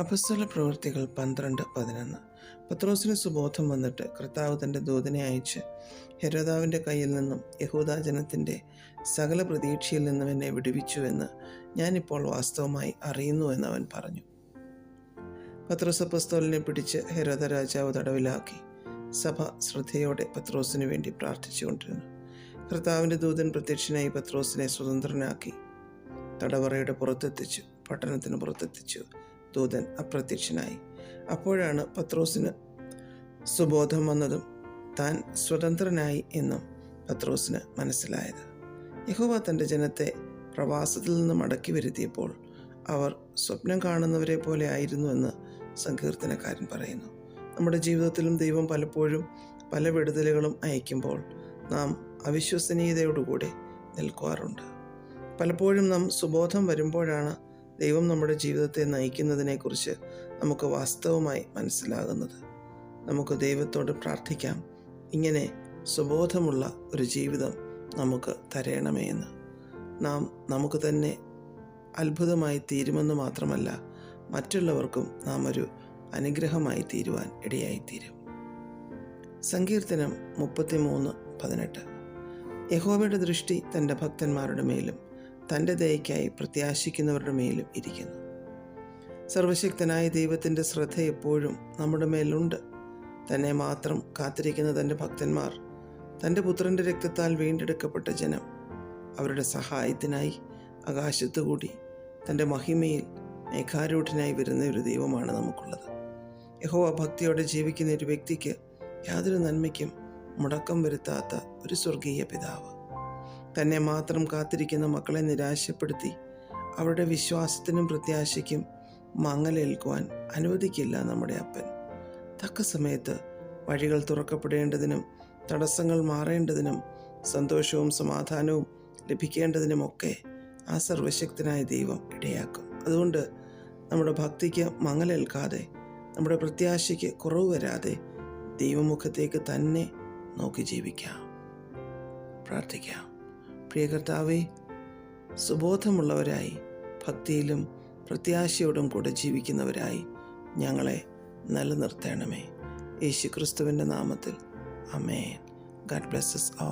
അപസ്തല പ്രവൃത്തികൾ പന്ത്രണ്ട് പതിനൊന്ന്. പത്രോസിന് സുബോധം വന്നിട്ട് കർത്താവ് തന്റെ ദൂതനെ അയച്ച് ഹെരോദാവിന്റെ കയ്യിൽ നിന്നും യഹൂദാജനത്തിന്റെ സകല പ്രതീക്ഷയിൽ നിന്നും എന്നെ വിടുവിച്ചുവെന്ന് ഞാനിപ്പോൾ വാസ്തവമായി അറിയുന്നുവെന്ന് അവൻ പറഞ്ഞു. പത്രോസ് അപ്പസ്തോലിനെ പിടിച്ച് ഹെരോദ രാജാവ് തടവിലാക്കി. സഭ ശ്രദ്ധയോടെ പത്രോസിനു വേണ്ടി പ്രാർത്ഥിച്ചുകൊണ്ടിരുന്നു കർത്താവിന്റെ ദൂതൻ പ്രത്യക്ഷനായി പത്രോസിനെ സ്വതന്ത്രനാക്കി തടവറയുടെ പുറത്തെത്തിച്ചു പട്ടണത്തിന് പുറത്തെത്തിച്ചു. ദൂതൻ അപ്രത്യക്ഷനായി. അപ്പോഴാണ് പത്രോസിന് സുബോധം വന്നതും താൻ സ്വതന്ത്രനായി എന്നും പത്രോസിന് മനസ്സിലായത്. യഹോവ തന്റെ ജനത്തെ പ്രവാസത്തിൽ നിന്ന് മടക്കി വരുത്തിയപ്പോൾ അവർ സ്വപ്നം കാണുന്നവരെ പോലെ ആയിരുന്നുവെന്ന് സങ്കീർത്തനക്കാരൻ പറയുന്നു. നമ്മുടെ ജീവിതത്തിലും ദൈവം പലപ്പോഴും പല വിടുതലുകളും അയക്കുമ്പോൾ നാം അവിശ്വസനീയതയോടുകൂടെ നിൽക്കാറുണ്ട്. പലപ്പോഴും നാം സുബോധം വരുമ്പോഴാണ് ദൈവം നമ്മുടെ ജീവിതത്തെ നയിക്കുന്നതിനെക്കുറിച്ച് നമുക്ക് വാസ്തവമായി മനസ്സിലാകുന്നത്. നമുക്ക് ദൈവത്തോട് പ്രാർത്ഥിക്കാം. ഇങ്ങനെ സുബോധമുള്ള ഒരു ജീവിതം നമുക്ക് തരയണമേ എന്ന്. നാം നമുക്ക് തന്നെ അത്ഭുതമായി തീരുമെന്ന് മാത്രമല്ല മറ്റുള്ളവർക്കും നാം ഒരു അനുഗ്രഹമായി തീരുവാൻ ഇടയായിത്തീരും. സങ്കീർത്തനം മുപ്പത്തിമൂന്ന് പതിനെട്ട്. യഹോവയുടെ ദൃഷ്ടി തന്റെ ഭക്തന്മാരുടെ മേലും തന്റെ ദയയ്ക്കായി പ്രത്യാശിക്കുന്നവരുടെ മേലും ഇരിക്കുന്നു. സർവശക്തനായ ദൈവത്തിന്റെ ശ്രദ്ധ എപ്പോഴും നമ്മുടെ മേലുണ്ട്. തന്നെ മാത്രം കാത്തിരിക്കുന്ന തന്റെ ഭക്തന്മാർ തന്റെ പുത്രന്റെ രക്തത്താൽ വീണ്ടെടുക്കപ്പെട്ട ജനം അവരുടെ സഹായത്തിനായി ആകാശത്തുകൂടി തന്റെ മഹിമയിൽ മേഘാരൂഢനായി വരുന്ന ഒരു ദൈവമാണ് നമുക്കുള്ളത്. യഹോവ ഭക്തിയോടെ ജീവിക്കുന്ന ഒരു വ്യക്തിക്ക് യാതൊരു നന്മയ്ക്കും മുടക്കം വരുത്താത്ത ഒരു സ്വർഗീയ പിതാവ്. തന്നെ മാത്രം കാത്തിരിക്കുന്ന മക്കളെ നിരാശപ്പെടുത്തി. അവരുടെ വിശ്വാസത്തിനും പ്രത്യാശയ്ക്കും മങ്ങലേൽക്കുവാൻ അനുവദിക്കില്ല നമ്മുടെ അപ്പൻ. തക്ക സമയത്ത് വഴികൾ തുറക്കപ്പെടേണ്ടതിനും തടസ്സങ്ങൾ മാറേണ്ടതിനും സന്തോഷവും സമാധാനവും ലഭിക്കേണ്ടതിനുമൊക്കെ ആ സർവശക്തനായ ദൈവം ഇടയാക്കും. അതുകൊണ്ട് നമ്മുടെ ഭക്തിക്ക് മങ്ങലേൽക്കാതെ നമ്മുടെ പ്രത്യാശയ്ക്ക് കുറവ് വരാതെ ദൈവമുഖത്തേക്ക് തന്നെ നോക്കി ജീവിക്കാം. പ്രാർത്ഥിക്കാം. പ്രിയ കർത്താവെ സുബോധമുള്ളവരായി ഭക്തിയിലും പ്രത്യാശയോടും കൂടെ ജീവിക്കുന്നവരായി ഞങ്ങളെ നിലനിർത്തണമേ. യേശു ക്രിസ്തുവിന്റെ നാമത്തിൽ. അമേൻ ഗാഡ് ബ്ലെസ്സസ് ഓ